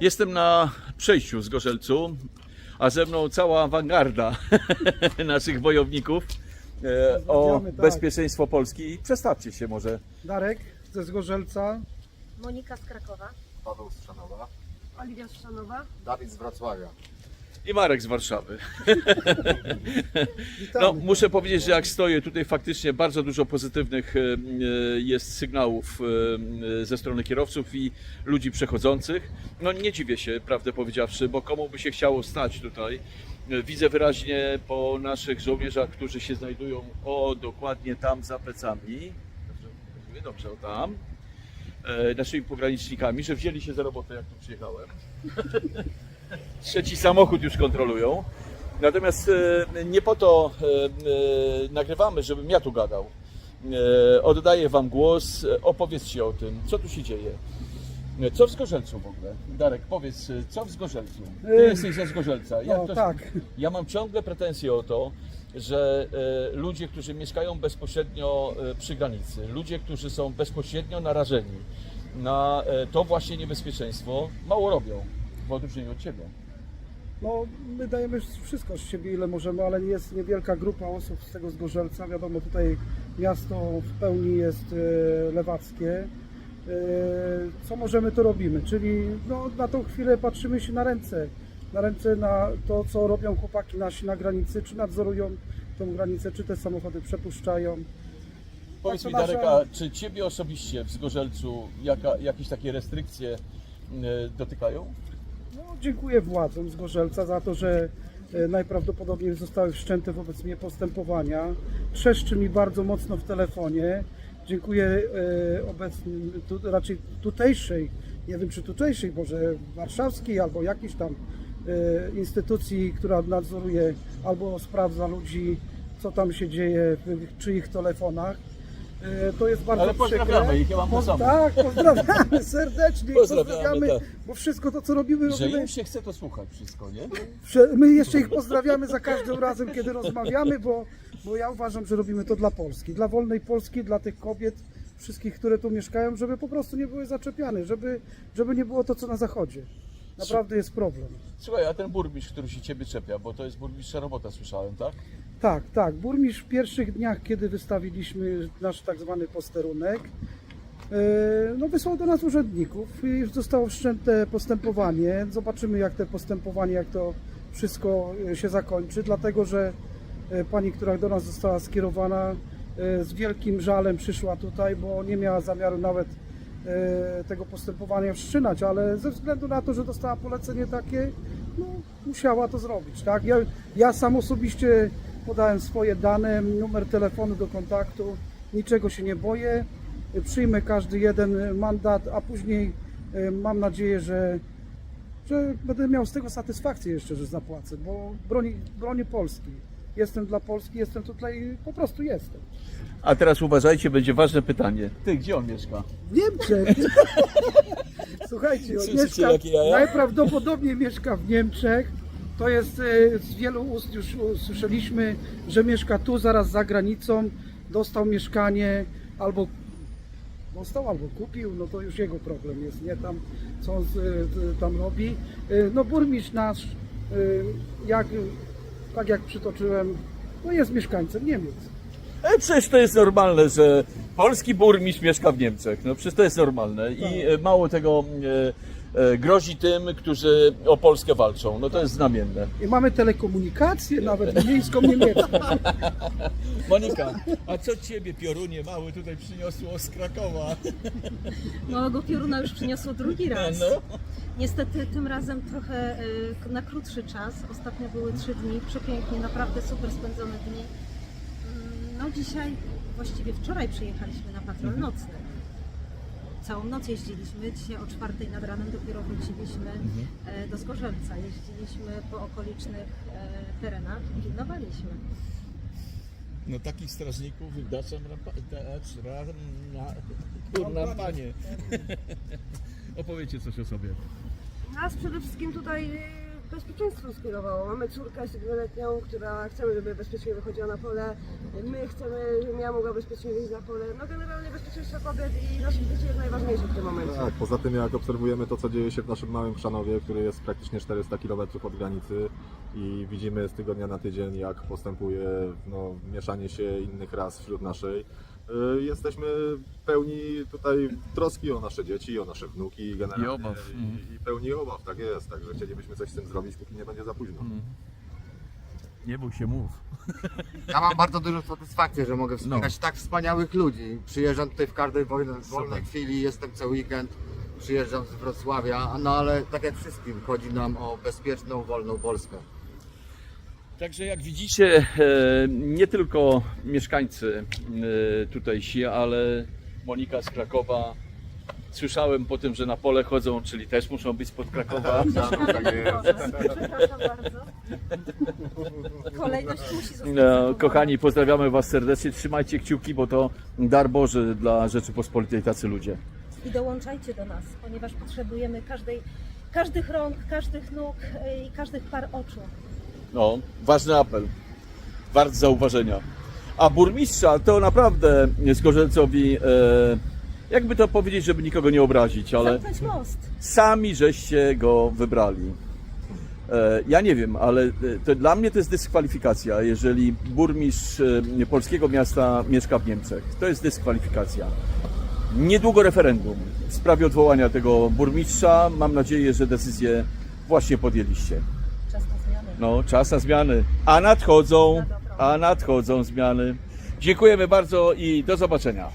Jestem na przejściu z Gorzelcu, a ze mną cała awangarda naszych wojowników e, o tak. bezpieczeństwo Polski. Przedstawcie się może. Darek ze Zgorzelca. Monika z Krakowa. Paweł Strzanowa, Oliwia Szanowa. Dawid z Wrocławia. I Marek z Warszawy. No, muszę powiedzieć, że jak stoję tutaj faktycznie bardzo dużo pozytywnych e, e, jest sygnałów e, ze strony kierowców i ludzi przechodzących. No nie dziwię się, prawdę powiedziawszy, bo komu by się chciało stać tutaj. Widzę wyraźnie po naszych żołnierzach, którzy się znajdują o dokładnie tam za plecami. Dobrze? Dobrze, o tam. Naszymi pogranicznikami, że wzięli się za robotę, jak tu przyjechałem. Trzeci samochód już kontrolują. Natomiast e, nie po to e, e, nagrywamy, żebym ja tu gadał. Oddaję Wam głos. Opowiedzcie o tym, co tu się dzieje. Co w Zgorzelcu w ogóle? Darek, powiedz, co w Zgorzelcu? Ty jesteś ze Zgorzelca. Jak No tak, Ja mam ciągle pretensje o to, że ludzie, którzy mieszkają bezpośrednio przy granicy, ludzie, którzy są bezpośrednio narażeni na to właśnie niebezpieczeństwo, mało robią w odróżnieniu od Ciebie. no my dajemy wszystko z siebie ile możemy, ale jest niewielka grupa osób z tego Zgorzelca. Wiadomo, tutaj miasto w pełni jest e, lewackie. E, Co możemy, to robimy. Czyli no, na tą chwilę patrzymy się na ręce. Na ręce na to, co robią chłopaki nasi na granicy, czy nadzorują tą granicę, czy te samochody przepuszczają. Powiedz to mi, Darek, czy Ciebie osobiście w Zgorzelcu jaka, jakieś takie restrykcje e, dotykają? No, dziękuję władzom z Gorzelca za to, że e, najprawdopodobniej zostały wszczęte wobec mnie postępowania. Trzeszczy mi bardzo mocno w telefonie. Dziękuję e, obecnym, tu, raczej tutejszej, nie wiem czy tutejszej, może warszawskiej albo jakiejś tam e, instytucji, która nadzoruje albo sprawdza ludzi, co tam się dzieje w czyich telefonach. E, To jest bardzo Ale pozdrawiamy przykre. ich, ja mam to Poz- samo. Tak, pozdrawiamy serdecznie. Pozdrawiamy, pozdrawiamy tak. bo wszystko to, co robimy, Że robimy im się chce to słuchać wszystko, nie? Prze- My jeszcze ich pozdrawiamy za każdym razem, kiedy rozmawiamy, bo, bo ja uważam, że robimy to dla Polski, dla wolnej Polski, dla tych kobiet, wszystkich, które tu mieszkają, żeby po prostu nie były zaczepiane, żeby, żeby nie było to, co na zachodzie. Naprawdę jest problem. Słuchaj, a ten burmistrz, który się Ciebie czepia, bo to jest burmistrza robota, słyszałem, tak? Tak, tak. Burmistrz w pierwszych dniach, kiedy wystawiliśmy nasz tak zwany posterunek, e, no wysłał do nas urzędników i już zostało wszczęte postępowanie. Zobaczymy jak te postępowanie, jak to wszystko e, się zakończy, dlatego że e, pani, która do nas została skierowana z wielkim żalem przyszła tutaj, bo nie miała zamiaru nawet tego postępowania wszczynać, ale ze względu na to, że dostała polecenie takie, no, musiała to zrobić. Tak? Ja, ja sam osobiście podałem swoje dane, numer telefonu do kontaktu, niczego się nie boję. Przyjmę każdy jeden mandat, a później e, mam nadzieję, że, że będę miał z tego satysfakcję jeszcze, że zapłacę, bo broni, bronię Polski. Jestem dla Polski, jestem tutaj i po prostu jestem. A teraz uważajcie, będzie ważne pytanie. Ty, gdzie on mieszka? W Niemczech. Słuchajcie, on Słyszycie, mieszka, jakie jaja? najprawdopodobniej mieszka w Niemczech. To jest e, z wielu ust już usłyszeliśmy, że mieszka tu, zaraz za granicą. Dostał mieszkanie albo dostał, albo kupił, no to już jego problem jest, nie tam, co on z, e, tam robi. E, No burmistrz nasz, e, jak, tak jak przytoczyłem, no jest mieszkańcem Niemiec. E, przecież to jest normalne, że polski burmistrz mieszka w Niemczech. No przecież to jest normalne i e, mało tego e, e, grozi tym, którzy o Polskę walczą. No to jest znamienne. I mamy telekomunikację nawet miejską niemiecką. Monika, a co ciebie piorunie mały tutaj przyniosło z Krakowa? Małego pioruna już przyniosło drugi raz. No. Niestety tym razem trochę y, na krótszy czas. Ostatnio były trzy dni. Przepięknie, naprawdę super spędzone dni. Mm, No dzisiaj, właściwie wczoraj przyjechaliśmy na patrol Mhm. nocny. Całą noc jeździliśmy. Dzisiaj o czwartej nad ranem dopiero wróciliśmy Mhm. e, do Zgorzelca. Jeździliśmy po okolicznych e, terenach i pilnowaliśmy. No takich strażników daczam na kurna panie. Opowiedzcie coś o sobie. Nas przede wszystkim tutaj bezpieczeństwo skierowało. Mamy córkę siedmioletnią, która chcemy, żeby bezpiecznie wychodziła na pole. My chcemy, żebym ja mogła bezpiecznie wyjść na pole. No generalnie bezpieczeństwo kobiet i naszych dzieci jest najważniejsze w tym momencie. Tak, poza tym jak obserwujemy to, co dzieje się w naszym małym Chrzanowie, który jest praktycznie 400 km od granicy i widzimy z tygodnia na tydzień, jak postępuje no, mieszanie się innych ras wśród naszej. Y, Jesteśmy pełni tutaj troski o nasze dzieci, o nasze wnuki generalnie. I obaw. I, i pełni obaw, tak jest. Także chcielibyśmy coś z tym zrobić, póki nie będzie za późno. Nie bój się, mów. Ja mam bardzo dużą satysfakcję, że mogę wspierać tak wspaniałych ludzi. Przyjeżdżam tutaj w każdej wolnej, wolnej chwili, jestem co weekend, przyjeżdżam z Wrocławia, no ale tak jak wszystkim, chodzi nam o bezpieczną, wolną Polskę. Także jak widzicie, e, nie tylko mieszkańcy e, tutejsi, ale Monika z Krakowa. Słyszałem po tym, że na pole chodzą, czyli też muszą być spod Krakowa. tak jest. Przepraszam bardzo. Kolejność musi zostać No, kochani, pozdrawiamy Was serdecznie. Trzymajcie kciuki, bo to dar Boży dla Rzeczypospolitej tacy ludzie. I dołączajcie do nas, ponieważ potrzebujemy każdej, każdych rąk, każdych nóg e, i każdych par oczu. No, ważny apel. Wart zauważenia. A burmistrza to naprawdę Zgorzelcowi, e, jakby to powiedzieć, żeby nikogo nie obrazić, ale Zamknąć most. sami żeście go wybrali. E, Ja nie wiem, ale e, to dla mnie to jest dyskwalifikacja, jeżeli burmistrz e, polskiego miasta mieszka w Niemczech. To jest dyskwalifikacja. Niedługo referendum w sprawie odwołania tego burmistrza. Mam nadzieję, że decyzję właśnie podjęliście. No, czas na zmiany. A nadchodzą, a nadchodzą zmiany. Dziękujemy bardzo i do zobaczenia.